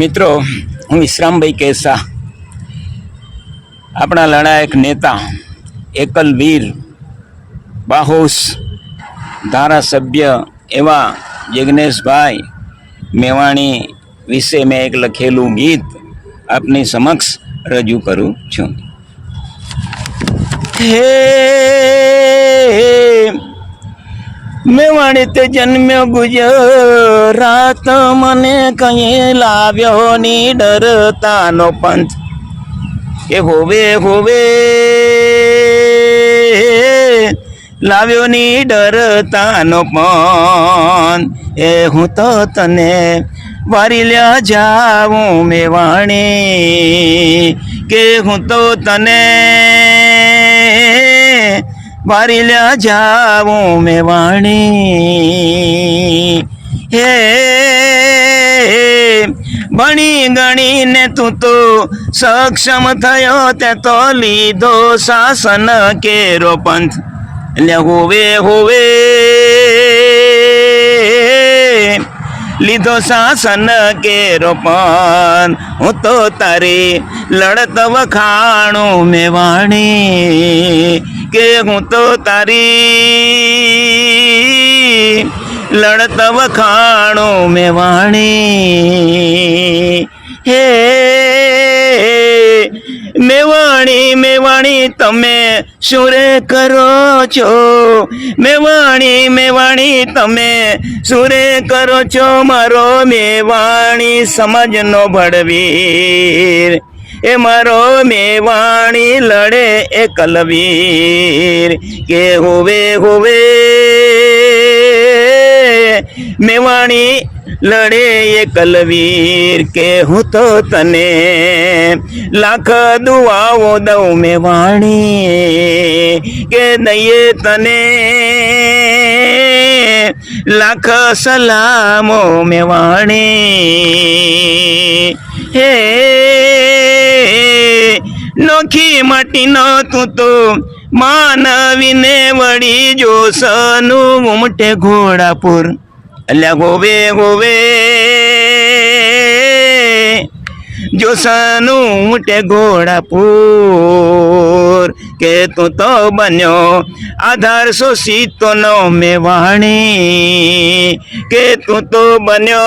મિત્રો, હું વિશ્રામભાઈ કેસા. આપણા લડાયક નેતા એકલવીર બાહોસ ધારાસભ્ય એવા જિજ્ઞેશભાઈ મેવાણી વિશે મેં એક લખેલું ગીત આપની સમક્ષ રજૂ કરું છું. હે મેવાણી તે જન્મ્યો ગુજરાત મને કઈ લાવ્યો ની ડરતાનો પંથ. કે હોવે હોવે. લાવ્યો ની ડરતાનો પંથ. એ હું તો તને વારી લ્યા જાઉં મેવાણી. કે હું તો તને વારી લ્યા જાઉં મેવાણી. હે, ભણી ગણીને તું તો સક્ષમ થયો તે તો લીધો શાસન કેરો પંથ. એટલે હોવે હોવે. લીધો શાસન કેરો પણ હું તો તારી લડત વખાણું મેવાણી. કે હું તો તારી લડત વખાણો મેવાણી. હે, મેવાણી મેવાણી, તમે શું રે કરો છો? મેવાણી મેવાણી, તમે શું રે કરો છો? મારો મેવાણી સમજનો ભડવીર. એ મારો મેવાણી લડે એ કલવીર. કે હોવે હોવે. મેવાણી લડે એ કલવીર. કે હું તો તને લાખ દુઆઓ દઉં મેવાણી કે દઈએ તને લાખ સલામો મેવાણી હે નોખી માટીનો તું તો માનવીને વળી જોસનું ઉમટે ઘોડાપુર. અલ્યા ગોવે ગોવે. જોસનું ઉમટે ઘોડાપુર. કે તું તો બન્યો. આધારસો શોષિતો નો મેવાણી. કે તું તો બન્યો.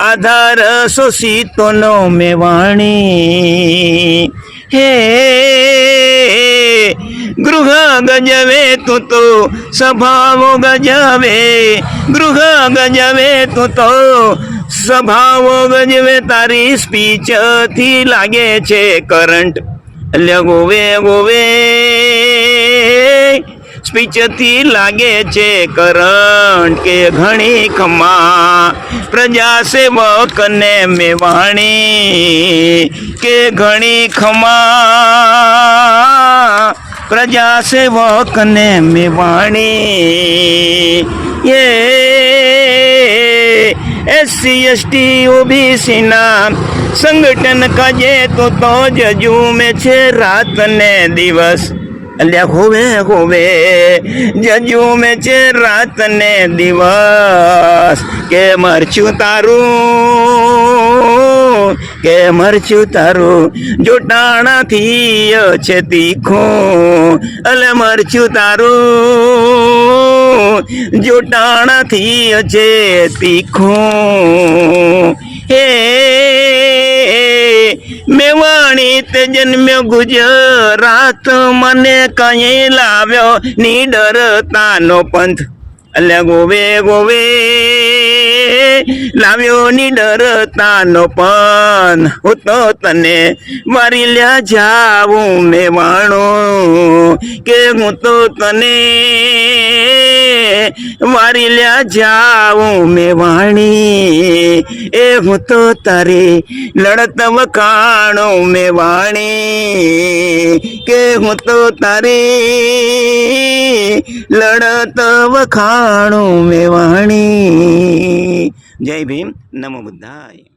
આધાર શોષિતો નો મેવાણી. હે ગૃહ ગજવે તું તો સ્વભાવો ગજવે. ગૃહ ગજવે તું તો સ્વભાવો ગજવે. તારી સ્પીચથી લાગે છે કરંટ. ગોવે ગોવે. સ્પીચથી લાગે છે કરંટ કે ઘણી ખમા. પ્રજા સેવક ને મેવાણી કે ઘણી ખમા. પ્રજા સેવક ને મેવાણી. એ, એસસી, એસટી, ઓબીસી ના સંગઠન કાજે તો તો જ જુમે છે રાત ને દિવસ. અલ્યા હોવે હોવે જજુ મેં છે રાત ને દિવસ. કે મરચું તારું? કે મરચું તારું? જોટાણાથી છે તીખું. અલે મરચું તારું? જોટાણાથી છે તીખું. હે મેવાણી તે જન્મ્યો ગુજરાત. મને કઈ લાવ્યો નીડરતાનો પંથ. એટલે ગોવે ગોવે. લાવ્યો નીડરતાનો પંથ. હું તો તને મારી લ્યા જાવું મેવાણું કે હું તો તને મારી લ્યા જાવું મેવાણી એ હું તો તારે લડત વખાણું મેવાણી. કે હું તો તારે લડત વખાણું મેવાણી. જય ભીમ, નમો બુદ્ધાય.